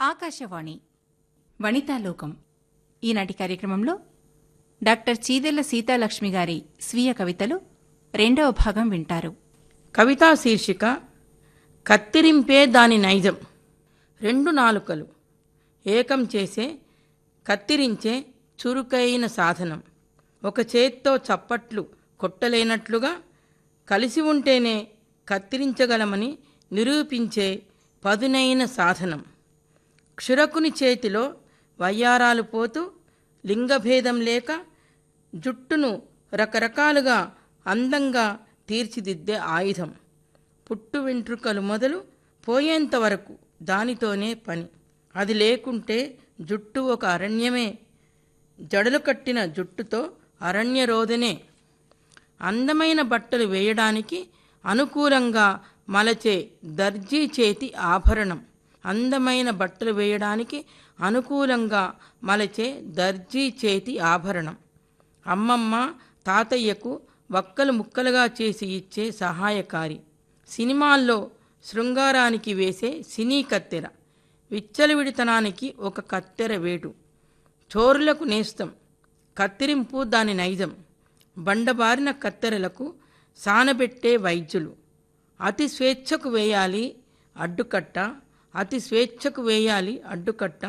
ఆకాశవాణి వనితాలోకం. ఈనాటి కార్యక్రమంలో డాక్టర్ చీదెల్ల సీతాలక్ష్మి గారి స్వీయ కవితలు రెండవ భాగం వింటారు. కవితా శీర్షిక కత్తిరింపే దాని నైజం. రెండు నాలుకలు. ఏకం చేసే కత్తిరించే చురుకైన సాధనం. ఒక చేత్తో చప్పట్లు కొట్టలేనట్లుగా కలిసి ఉంటేనే కత్తిరించగలమని నిరూపించే పదునైన సాధనం. క్షురకుని చేతిలో వయ్యారాలు పోతూ లింగభేదం లేక జుట్టును రకరకాలుగా అందంగా తీర్చిదిద్దే ఆయుధం. పుట్టు వెంట్రుకలు మొదలు పోయేంత వరకు దానితోనే పని. అది లేకుంటే జుట్టు ఒక అరణ్యమే. జడలు కట్టిన జుట్టుతో అరణ్యరోధనే. అందమైన బట్టలు వేయడానికి అనుకూలంగా మలచే దర్జీ చేతి ఆభరణం. అందమైన బట్టలు వేయడానికి అనుకూలంగా మలచే దర్జీ చేతి ఆభరణం. అమ్మమ్మ తాతయ్యకు వక్కలు ముక్కలుగా చేసి ఇచ్చే సహాయకారి. సినిమాల్లో శృంగారానికి వేసే సినీ కత్తెర. విచ్చలవిడితనానికి ఒక కత్తెర వేటు. చోరులకు నేస్తం. కత్తిరింపు దాని నైజం. బండబారిన కత్తెరలకు సానబెట్టే వైద్యులు. అతి స్వేచ్ఛకు వేయాలి అడ్డుకట్ట అతి స్వేచ్ఛకు వేయాలి అడ్డుకట్ట.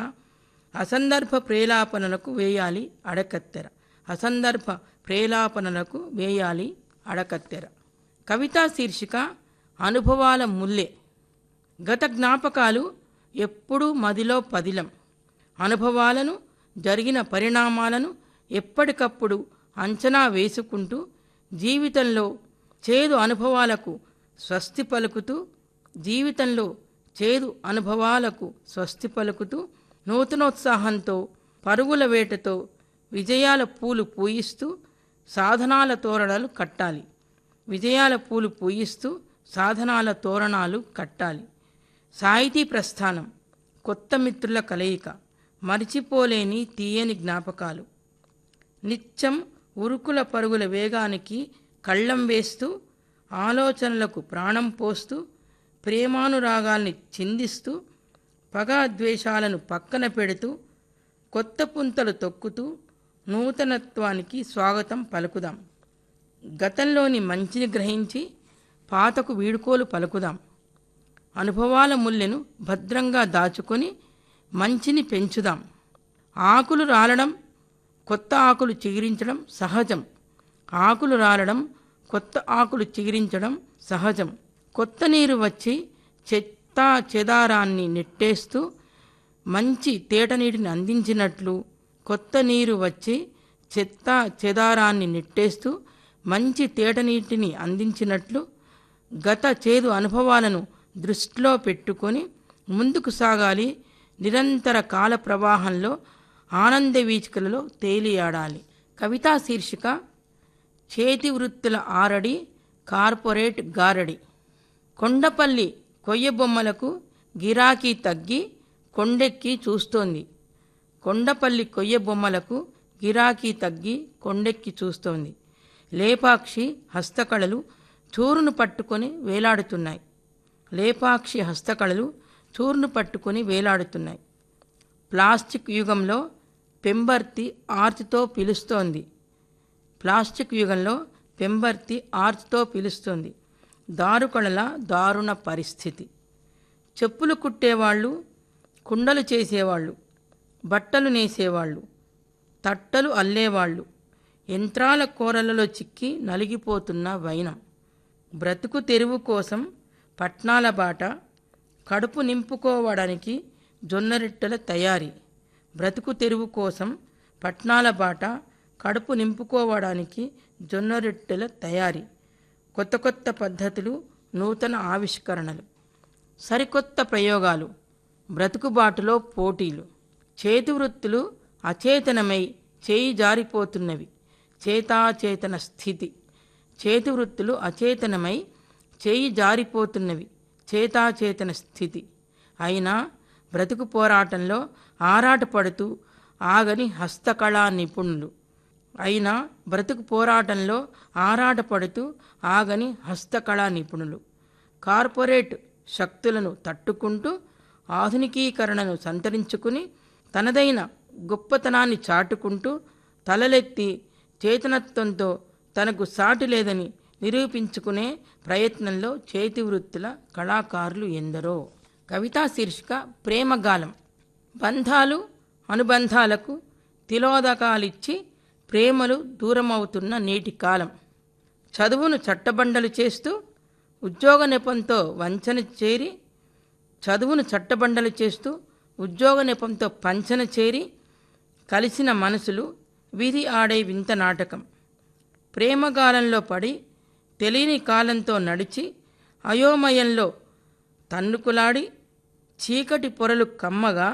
అసందర్భ ప్రేలాపనలకు వేయాలి అడకత్తెర. అసందర్భ ప్రేలాపనలకు వేయాలి అడకత్తెర. కవితా శీర్షిక అనుభవాల ముల్లె. గత జ్ఞాపకాలు ఎప్పుడూ మదిలో పదిలం. అనుభవాలను జరిగిన పరిణామాలను ఎప్పటికప్పుడు అంచనా వేసుకుంటూ జీవితంలో చేదు అనుభవాలకు స్వస్తి పలుకుతూ జీవితంలో చేదు అనుభవాలకు స్వస్తి పలుకుతూ నూతనోత్సాహంతో పరుగుల వేటతో విజయాల పూలు పూయిస్తూ సాధనాల తోరణాలు కట్టాలి. విజయాల పూలు పూయిస్తూ సాధనాల తోరణాలు కట్టాలి. సాహితీ ప్రస్థానం కొత్త మిత్రుల కలయిక మరిచిపోలేని తీయని జ్ఞాపకాలు. నిత్యం ఉరుకుల పరుగుల వేగానికి కళ్ళం వేస్తూ ఆలోచనలకు ప్రాణం పోస్తూ ప్రేమానురాగాల్ని చిందిస్తూ పగా ద్వేషాలను పక్కన పెడుతూ కొత్త పుంతలు తొక్కుతూ నూతనత్వానికి స్వాగతం పలుకుదాం. గతంలోని మంచిని గ్రహించి పాతకు వీడుకోలు పలుకుదాం. అనుభవాల ముల్లెను భద్రంగా దాచుకొని మంచిని పెంచుదాం. ఆకులు రాలడం కొత్త ఆకులు చిగిరించడం సహజం. ఆకులు రాలడం కొత్త ఆకులు చిగిరించడం సహజం. కొత్త నీరు వచ్చి చెత్త చెదారాన్ని నెట్టేస్తూ మంచి తేట నీటిని అందించినట్లు కొత్త నీరు వచ్చి చెత్త చెదారాన్ని నెట్టేస్తూ మంచి తేట నీటిని అందించినట్లు గత చేదు అనుభవాలను దృష్టిలో పెట్టుకొని ముందుకు సాగాలి. నిరంతర కాల ప్రవాహంలో ఆనంద వీచికలలో తేలియాడాలి. కవితా శీర్షిక చేతి వృత్తుల ఆరడి కార్పొరేట్ గారడి. కొండపల్లి కొయ్యబొమ్మలకు గిరాకీ తగ్గి కొండెక్కి చూస్తోంది. కొండపల్లి కొయ్య బొమ్మలకు గిరాకీ తగ్గి కొండెక్కి చూస్తోంది. లేపాక్షి హస్తకళలు చూరును పట్టుకొని వేలాడుతున్నాయి. లేపాక్షి హస్తకళలు చూరును పట్టుకొని వేలాడుతున్నాయి. ప్లాస్టిక్ యుగంలో పెంబర్తి ఆర్చ్తో పిలుస్తోంది. ప్లాస్టిక్ యుగంలో పెంబర్తి ఆర్చ్తో పిలుస్తుంది. దారుకళల దారుణ పరిస్థితి. చెప్పులు కుట్టేవాళ్ళు కుండలు చేసేవాళ్ళు బట్టలు నేసేవాళ్ళు తట్టలు అల్లేవాళ్ళు యంత్రాల కూరలలో చిక్కి నలిగిపోతున్న వైనం. బ్రతుకు తెరువు కోసం పట్నాల బాట కడుపు నింపుకోవడానికి జొన్నరిట్టెల తయారీ. బ్రతుకు తెరువు కోసం పట్నాల బాట కడుపు నింపుకోవడానికి జొన్నరొట్టెల తయారీ. కొత్త కొత్త పద్ధతులు నూతన ఆవిష్కరణలు సరికొత్త ప్రయోగాలు బ్రతుకుబాటులో పోటీలు చేతివృత్తులు అచేతనమై చేయి జారిపోతున్నవి చేతాచేతన స్థితి చేతివృత్తులు అచేతనమై చేయి జారిపోతున్నవి చేతాచేతన స్థితి. అయినా బ్రతుకు పోరాటంలో ఆరాటపడుతూ ఆగని హస్తకళా నిపుణులు అయినా బ్రతుకు పోరాటంలో ఆరాటపడుతూ ఆగని హస్తకళా నిపుణులు. కార్పొరేట్ శక్తులను తట్టుకుంటూ ఆధునికీకరణను సంతరించుకుని తనదైన గొప్పతనాన్ని చాటుకుంటూ తలలెత్తి చేతనత్వంతో తనకు సాటి లేదని నిరూపించుకునే ప్రయత్నంలో చేతి వృత్తుల కళాకారులు ఎందరో. కవితా శీర్షిక ప్రేమగాలం. బంధాలు అనుబంధాలకు తిలోదకాలిచ్చి ప్రేమలు దూరమవుతున్న నేటి కాలం. చదువును చట్టబండలు చేస్తూ ఉద్యోగ నెపంతో వంచన చేరి చదువును చట్టబండలు చేస్తూ ఉద్యోగ నెపంతో పంచన చేరి కలిసిన మనసులు విధి ఆడే వింత నాటకం. ప్రేమగాలంలో పడి తెలియని కాలంతో నడిచి అయోమయంలో తన్నుకులాడి చీకటి పొరలు కమ్మగా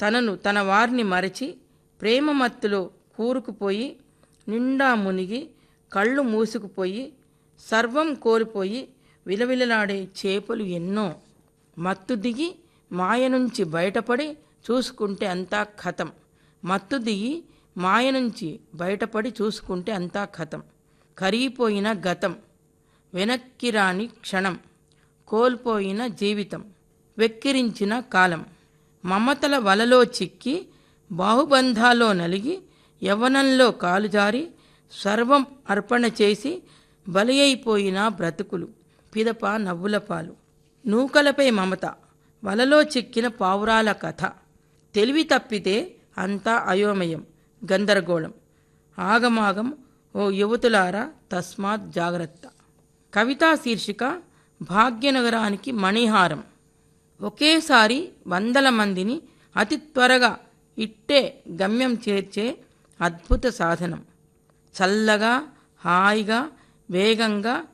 తనను తన వారిని మరచి ప్రేమ మత్తులో కూరుకుపోయి నిండా మునిగి కళ్ళు మూసుకుపోయి సర్వం కోల్పోయి విలవిలలాడే చేపలు ఎన్నో. మత్తు దిగి మాయ నుంచి బయటపడి చూసుకుంటే అంతా కథం. మత్తు దిగి మాయ నుంచి బయటపడి చూసుకుంటే అంతా ఖతం కరిగిపోయిన గతం. వెనక్కి రాని క్షణం. కోల్పోయిన జీవితం. వెక్కిరించిన కాలం. మమతల వలలో చిక్కి బాహుబంధాలో నలిగి యవ్వనంలో కాలుజారి సర్వం అర్పణ చేసి బలి అయిపోయిన బ్రతుకులు. పిదప నవ్వుల పాలు. నూకలపై మమత. వలలో చిక్కిన పావురాల కథ. తెలివి తప్పితే అంతా అయోమయం. గందరగోళం. ఆగమాగం. ఓ యువతులారా తస్మాత్ జాగ్రత్త. కవితా శీర్షిక భాగ్యనగరానికి మణిహారం. ఒకేసారి వందల మందిని అతి త్వరగా ఇట్టే గమ్యం చేర్చే అద్భుత సాధనం. చల్లగా హాయిగా వేగంగా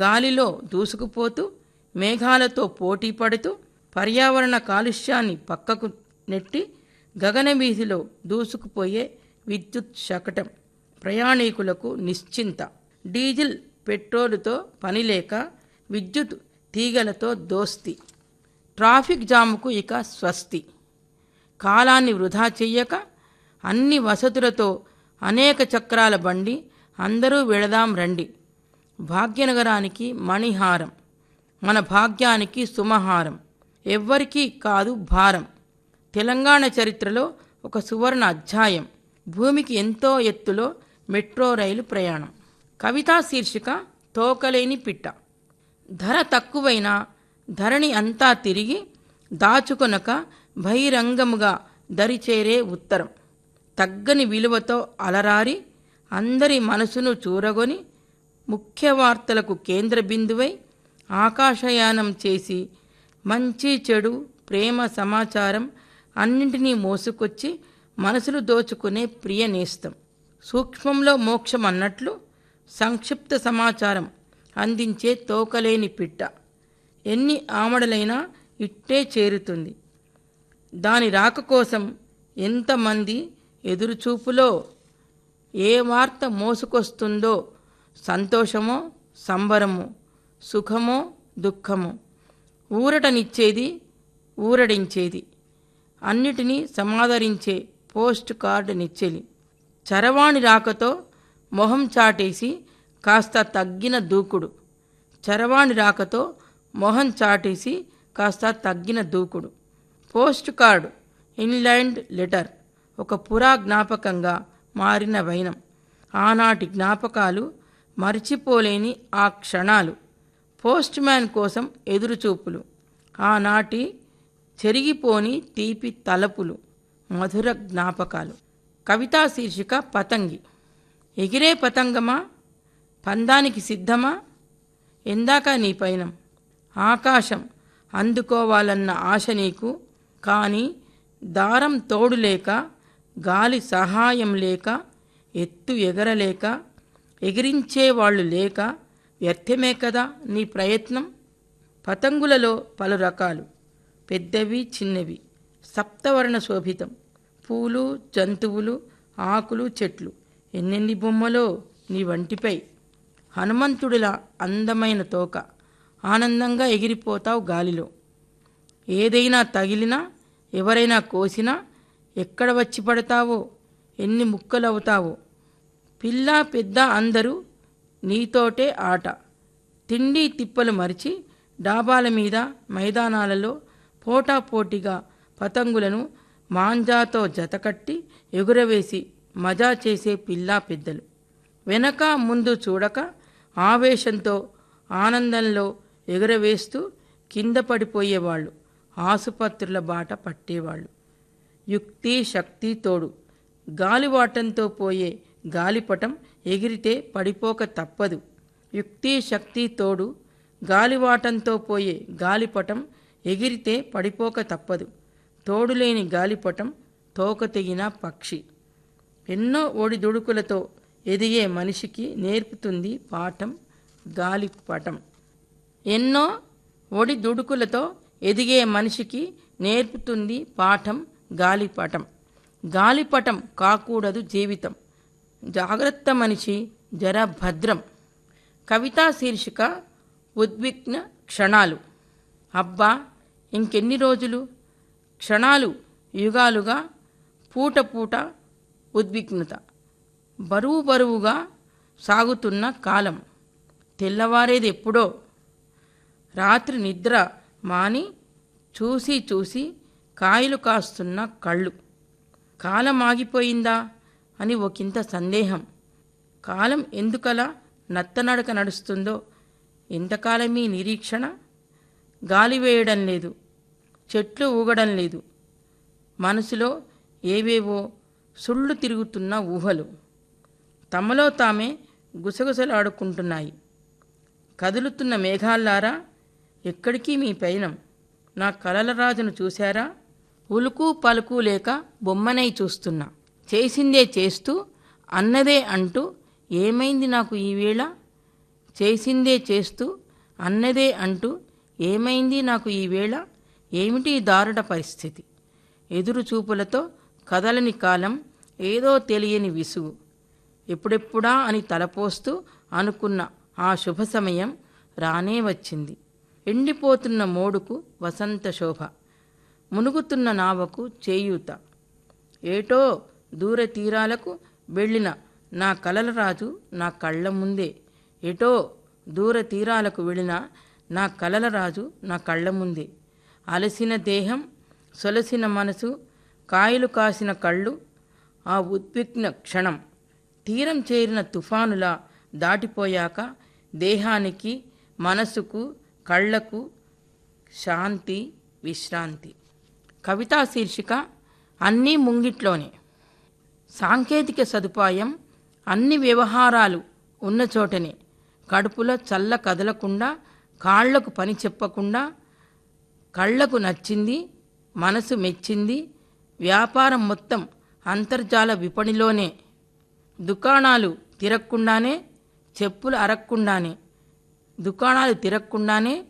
గాలిలో దూసుకుపోతూ మేఘాలతో పోటీ పడుతూ పర్యావరణ కాలుష్యాన్ని పక్కకు నెట్టి గగనవీధిలో దూసుకుపోయే విద్యుత్ శకటం ప్రయాణికులకు నిశ్చింత. డీజిల్ పెట్రోలుతో పనిలేక విద్యుత్ తీగలతో దోస్తి. ట్రాఫిక్ జాముకు ఇక స్వస్తి. కాలాన్ని వృధా చెయ్యక అన్ని వసతులతో అనేక చక్రాల బండి అందరూ వెళదాం రండి. భాగ్యనగరానికి మణిహారం. మన భాగ్యానికి సుమహారం. ఎవ్వరికీ కాదు భారం. తెలంగాణ చరిత్రలో ఒక సువర్ణ అధ్యాయం. భూమికి ఎంతో ఎత్తులో మెట్రో రైలు ప్రయాణం. కవితా శీర్షిక తోకలేని పిట్ట. ధర తక్కువైన ధరణి అంతా తిరిగి దాచుకొనక బహిరంగముగా దరిచేరే ఉత్తరం. తగ్గని విలువతో అలరారి అందరి మనసును చూరగొని ముఖ్య వార్తలకు కేంద్ర బిందువై ఆకాశయానం చేసి మంచి చెడు ప్రేమ సమాచారం అన్నింటినీ మోసుకొచ్చి మనసులు దోచుకునే ప్రియ నేస్తం. సూక్ష్మంలో మోక్షం అన్నట్లు సంక్షిప్త సమాచారం అందించే తోకలేని పిట్ట. ఎన్ని ఆమడలైనా ఇట్టే చేరుతుంది. దాని రాక కోసం ఎంతమంది ఎదురుచూపులో ఏ వార్త మోసుకొస్తుందో సంతోషమో సంబరమో సుఖమో దుఃఖమో. ఊరటనిచ్చేది ఊరడించేది. అన్నిటినీ సమాదరించే పోస్ట్ కార్డు నిచ్చెలి. చరవాణి రాకతో మొహం చాటేసి కాస్త తగ్గిన దూకుడు. చరవాణి రాకతో మొహం చాటేసి కాస్త తగ్గిన దూకుడు. Post card inland letter. ఒక పురా జ్ఞాపకంగా మారిన వైనం. ఆనాటి జ్ఞాపకాలు మర్చిపోలేని ఆ క్షణాలు. పోస్ట్ మ్యాన్ కోసం ఎదురుచూపులు. ఆనాటి చెరిగిపోని తీపి తలపులు. మధుర జ్ఞాపకాలు. కవితా శీర్షిక పతంగి. ఎగిరే పతంగమా? పందానికి సిద్ధమా? ఎందాక నీ పైనం ఆకాశం అందుకోవాలన్న ఆశ నీకు. కానీ దారం తోడు లేక గాలి సహాయం లేక ఎత్తు ఎగరలేక ఎగిరించేవాళ్ళు లేక వ్యర్థమే కదా నీ ప్రయత్నం? పతంగులలో పలు రకాలు పెద్దవి చిన్నవి. సప్తవర్ణ శోభితం. పూలు జంతువులు ఆకులు చెట్లు. ఎన్నెన్ని బొమ్మలో నీ వంటిపై? హనుమంతుడిలా అందమైన తోక. ఆనందంగా ఎగిరిపోతావు గాలిలో. ఏదైనా తగిలినా ఎవరైనా కోసినా ఎక్కడ వచ్చి పడతావో? ఎన్ని ముక్కలవుతావో? పిల్ల పెద్ద అందరూ నీతోటే ఆట. తిండి తిప్పలు మరిచి డాబాల మీద మైదానాలలో పోటాపోటీగా పతంగులను మాంజాతో జతకట్టి ఎగురవేసి మజా చేసే పిల్లా పెద్దలు. వెనక ముందు చూడక ఆవేశంతో ఆనందంలో ఎగురవేస్తూ కింద పడిపోయేవాళ్ళు. ఆసుపత్రుల బాట పట్టేవాళ్ళు. యుక్తి శక్తి తోడు. గాలివాటంతో పోయే గాలిపటం ఎగిరితే పడిపోక తప్పదు. యుక్తి శక్తి తోడు. గాలివాటంతో పోయే గాలిపటం ఎగిరితే పడిపోక తప్పదు. తోడులేని గాలిపటం తోక తెగిన పక్షి. ఎన్నో ఒడిదుడుకులతో ఎదిగే మనిషికి నేర్పుతుంది పాఠం గాలిపటం. ఎన్నో ఒడిదుడుకులతో ఎదిగే మనిషికి నేర్పుతుంది పాఠం గాలిపటం. గాలిపటం కాకూడదు జీవితం. జాగ్రత్త మనిషి జర భద్రం. కవితా శీర్షిక ఉద్విగ్న క్షణాలు. అబ్బా ఇంకెన్ని రోజులు? క్షణాలు యుగాలుగా పూట పూట ఉద్విగ్నత. బరువు బరువుగా సాగుతున్న కాలం. తెల్లవారేది ఎప్పుడో. రాత్రి నిద్ర మాని చూసి చూసి కాయలు కాస్తున్న కళ్ళు. కాలం ఆగిపోయిందా అని ఒకంత సందేహం. కాలం ఎందుకలా నత్తనడక నడుస్తుందో? ఎంతకాలం ఈ నిరీక్షణ? గాలి వేయడం లేదు. చెట్లు ఊగడం లేదు. మనసులో ఏవేవో సుళ్ళు తిరుగుతున్న ఊహలు. తమలో తామే గుసగుసలాడుకుంటున్నాయి. కదులుతున్న మేఘాల్లారా? ఎక్కడికి మీ పయనం? నా కలల రాజును చూశారా? ఉలుకు పలుకు లేక బొమ్మనై చూస్తున్నా. చేసిందే చేస్తూ అన్నదే అంటూ ఏమైంది నాకు ఈ వేళ? చేసిందే చేస్తూ అన్నదే అంటూ ఏమైంది నాకు ఈ వేళ? ఏమిటి దారుణ పరిస్థితి? ఎదురు చూపులతో కదలని కాలం ఏదో తెలియని విసుగు. ఎప్పుడెప్పుడా అని తలపోస్తూ అనుకున్న ఆ శుభ సమయం రానే వచ్చింది. ఎండిపోతున్న మోడుకు వసంత శోభ. మునుగుతున్న నావకు చేయూత. ఏటో దూర తీరాలకు వెళ్ళిన నా కలల రాజు నా కళ్ళ ముందే. ఎటో దూర తీరాలకు వెళ్ళిన నా కలల రాజు నా కళ్ళ ముందే. అలసిన దేహం సొలసిన మనసు కాయలు కాసిన కళ్ళు ఆ ఉద్విగ్న క్షణం. తీరం చేరిన తుఫానులా దాటిపోయాక దేహానికి మనసుకు కళ్ళకు శాంతి విశ్రాంతి. కవితా శీర్షిక అన్నీ ముంగిట్లోనే. సాంకేతిక సదుపాయం అన్ని వ్యవహారాలు ఉన్న చోటనే. కడుపులో చల్ల కదలకుండా కాళ్ళకు పని చెప్పకుండా కళ్ళకు నచ్చింది మనసు మెచ్చింది వ్యాపారం మొత్తం అంతర్జాల విపణిలోనే. దుకాణాలు తిరగకుండానే చెప్పులు అరక్కుండానే దుకాణాలు తిరగకుండానే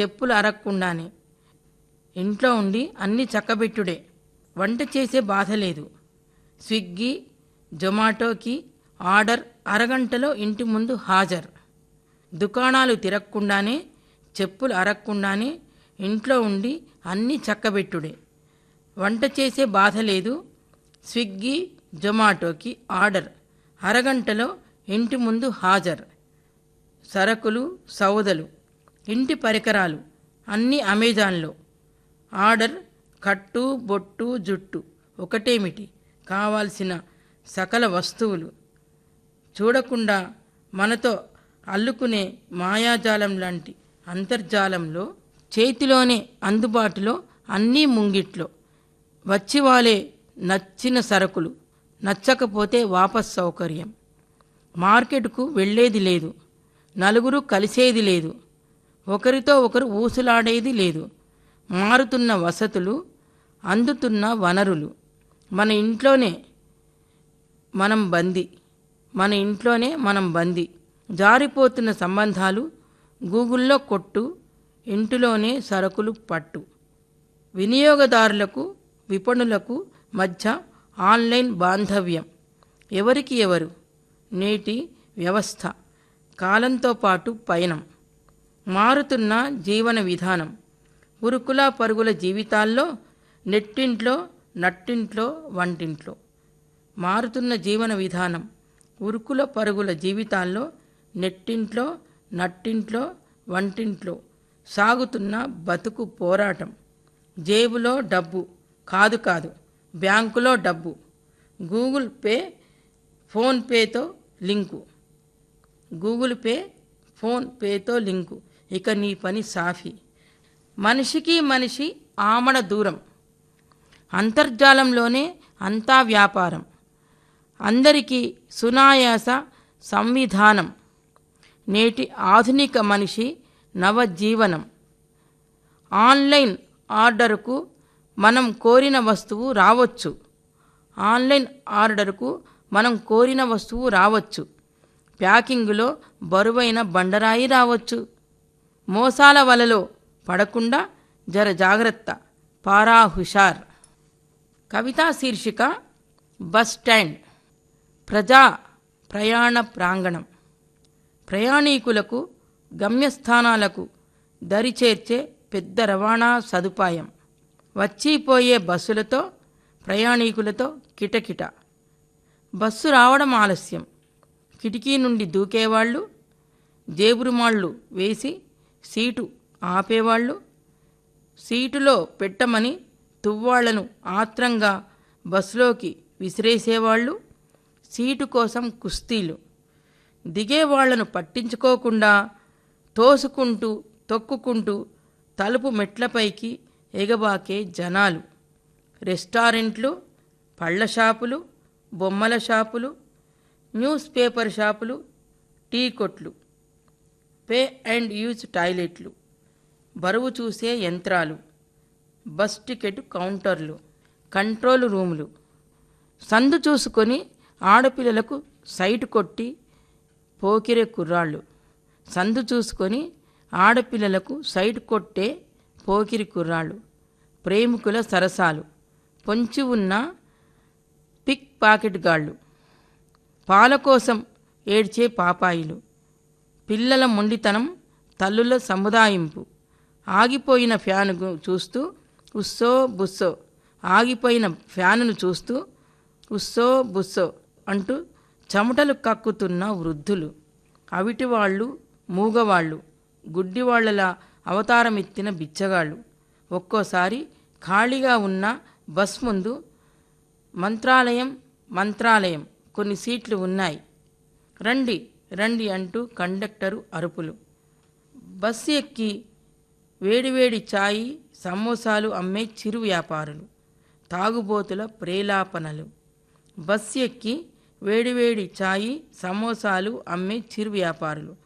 చెప్పులు అరక్కుండానే ఇంట్లో ఉండి అన్ని చక్కబెట్టుడే. వంట చేసే బాధ లేదు. స్విగ్గీ జొమాటోకి ఆర్డర్ అరగంటలో ఇంటి ముందు హాజర్. దుకాణాలు తిరగకుండానే చెప్పులు అరక్కుండానే ఇంట్లో ఉండి అన్నీ చక్కబెట్టుడే. వంట చేసే బాధ లేదు. స్విగ్గీ జొమాటోకి ఆర్డర్ అరగంటలో ఇంటి ముందు హాజర్. సరకులు సౌదలు ఇంటి పరికరాలు అన్నీ అమెజాన్లో. ఆర్డర్ కట్టు బొట్టు జుట్టు ఒకటేమిటి? కావాల్సిన సకల వస్తువులు. చూడకుండా మనతో అల్లుకునే మాయాజాలం లాంటి అంతర్జాలంలో చేతిలోనే అందుబాటులో అన్నీ ముంగిట్లో. వచ్చివాలే నచ్చిన సరుకులు. నచ్చకపోతే వాపస్ సౌకర్యం. మార్కెట్కు వెళ్ళేది లేదు. నలుగురు కలిసేది లేదు. ఒకరితో ఒకరు ఊసులాడేది లేదు. మారుతున్న వసతులు అందుతున్న వనరులు. మన ఇంట్లోనే మనం బందీ. మన ఇంట్లోనే మనం బందీ. జారిపోతున్న సంబంధాలు గూగుల్లో కొట్టు ఇంటిలోనే సరుకులు పట్టు. వినియోగదారులకు విపణులకు మధ్య ఆన్లైన్ బాంధవ్యం. ఎవరికి ఎవరు? నేటి వ్యవస్థ. కాలంతో పాటు పయనం. మారుతున్న జీవన విధానం. ఉరుకుల పరుగుల జీవితాల్లో నెట్టింట్లో నట్టింట్లో వంటింట్లో మారుతున్న జీవన విధానం. ఉరుకుల పరుగుల జీవితాల్లో నెట్టింట్లో నట్టింట్లో వంటింట్లో సాగుతున్న బతుకు పోరాటం. జేబులో డబ్బు. కాదు కాదు బ్యాంకులో డబ్బు. గూగుల్ పే ఫోన్పేతో లింకు. గూగుల్ పే ఫోన్పేతో లింకు. ఇక నీ పని సాఫీ. మనిషికి మనిషి ఆమడ దూరం. అంతర్జాలంలోనే అంతా వ్యాపారం. అందరికీ సునాయాస సంవిధానం. నేటి ఆధునిక మనిషి నవజీవనం. ఆన్లైన్ ఆర్డర్కు మనం కోరిన వస్తువు రావచ్చు. ఆన్లైన్ ఆర్డర్కు మనం కోరిన వస్తువు రావచ్చు. ప్యాకింగులో బరువైన బండరాయి రావచ్చు. మోసాల వలలో పడకుండా జర జాగ్రత్త. పారా హుషార్ కవితా శీర్షిక బస్ స్టాండ్. ప్రజా ప్రయాణ ప్రాంగణం. ప్రయాణీకులకు గమ్యస్థానాలకు దరిచేర్చే పెద్ద రవాణా సదుపాయం. వచ్చిపోయే బస్సులతో ప్రయాణీకులతో కిటకిట. బస్సు రావడం ఆలస్యం. కిటికీ నుండి దూకేవాళ్ళు జేబురుమాళ్ళు వేసి సీటు ఆపేవాళ్ళు. సీటులో పెట్టమని తువ్వాళ్ళను ఆత్రంగా బస్సులోకి విసిరేసేవాళ్ళు. సీటు కోసం కుస్తీలు. దిగేవాళ్ళను పట్టించుకోకుండా తోసుకుంటూ తొక్కుకుంటూ తలుపు మెట్లపైకి ఎగబాకే జనాలు. రెస్టారెంట్లు పళ్ళ షాపులు బొమ్మల షాపులు న్యూస్ పేపర్ షాపులు టీ కొట్లు పే అండ్ యూజ్ టాయిలెట్లు. బరువు చూసే యంత్రాలు బస్ టికెట్ కౌంటర్లు కంట్రోల్ రూములు. సందు చూసుకొని ఆడపిల్లలకు సైటు కొట్టి పోకిరే కుర్రాళ్ళు. సందు చూసుకొని ఆడపిల్లలకు సైటు కొట్టే పోకిరి కుర్రాళ్ళు. ప్రేమికుల సరసాలు. పొంచి ఉన్న పిక్ పాకెట్ గాళ్ళు. పాల కోసం ఏడ్చే పాపాయిలు. పిల్లల మొండితనం తల్లుల సముదాయింపు. ఆగిపోయిన ఫ్యాను చూస్తూ ఉస్సో బుస్సో. ఆగిపోయిన ఫ్యానును చూస్తూ ఉస్సో బుస్సో అంటూ చెమటలు కక్కుతున్న వృద్ధులు. అవిటివాళ్ళు మూగవాళ్ళు గుడ్డివాళ్ళలా అవతారమెత్తిన బిచ్చగాళ్ళు. ఒక్కోసారి ఖాళీగా ఉన్న బస్ ముందు మంత్రాలయం మంత్రాలయం కొన్ని సీట్లు ఉన్నాయి. రండి రండి అంటూ కండక్టరు అరుపులు. బస్సు ఎక్కి వేడివేడి చాయి సమోసాలు అమ్మే చిరు వ్యాపారులు తాగుబోతుల ప్రేలాపనలు. బస్సు ఎక్కి వేడివేడి చాయి సమోసాలు అమ్మే చిరు వ్యాపారులు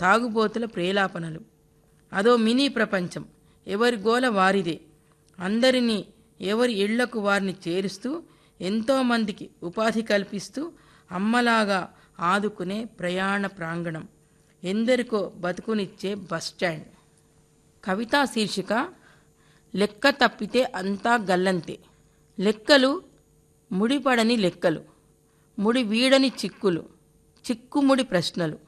తాగుబోతుల ప్రేలాపనలు. అదో మినీ ప్రపంచం ఎవరి గోల వారిదే. అందరినీ ఎవరి ఇళ్ళకు వారిని చేరుస్తూ ఎంతోమందికి ఉపాధి కల్పిస్తూ అమ్మలాగా ఆదుకునే ప్రయాణ ప్రాంగణం. ఎందరికో బతుకునిచ్చే బస్ స్టాండ్ కవితా శీర్షిక లెక్క తప్పితే అంతా గల్లంతే. లెక్కలు ముడిపడని లెక్కలు ముడి వీడని చిక్కులు చిక్కుముడి ప్రశ్నలు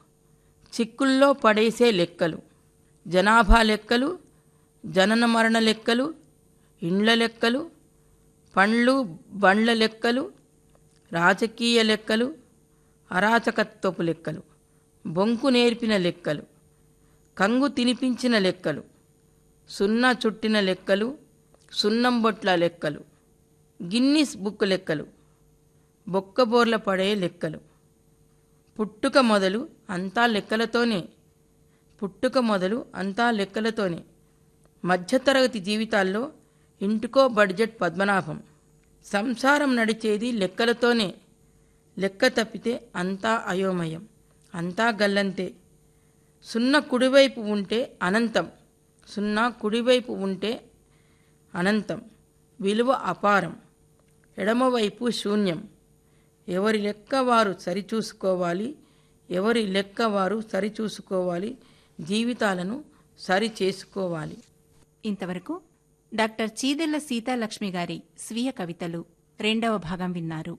చిక్కుల్లో పడేసే లెక్కలు జనాభా లెక్కలు జనన మరణ లెక్కలు ఇండ్ల లెక్కలు పండ్లు బండ్ల లెక్కలు రాజకీయ లెక్కలు అరాచకత్వపు లెక్కలు బొంకు నేర్పిన లెక్కలు కంగు తినిపించిన లెక్కలు సున్నా చుట్టిన లెక్కలు సున్నంబొట్ల లెక్కలు గిన్నిస్ బుక్ లెక్కలు బొక్కబోర్ల పడే లెక్కలు. పుట్టుక మొదలు అంతా లెక్కలతోనే. పుట్టుక మొదలు అంతా లెక్కలతోనే. మధ్యతరగతి జీవితాల్లో ఇంటికో బడ్జెట్ పద్మనాభం. సంసారం నడిచేది లెక్కలతోనే. లెక్క తప్పితే అంతా అయోమయం అంతా గల్లంతే. సున్న కుడివైపు ఉంటే అనంతం. సున్నా కుడివైపు ఉంటే అనంతం విలువ అపారం ఎడమవైపు శూన్యం. ఎవరి లెక్క వారు సరిచూసుకోవాలి ఎవరి లెక్క వారు సరిచూసుకోవాలి జీవితాలను సరి చేసుకోవాలి ఇంతవరకు డాక్టర్ చీదెల్ల సీతాలక్ష్మి గారి స్వీయ కవితలు రెండవ భాగం విన్నారు.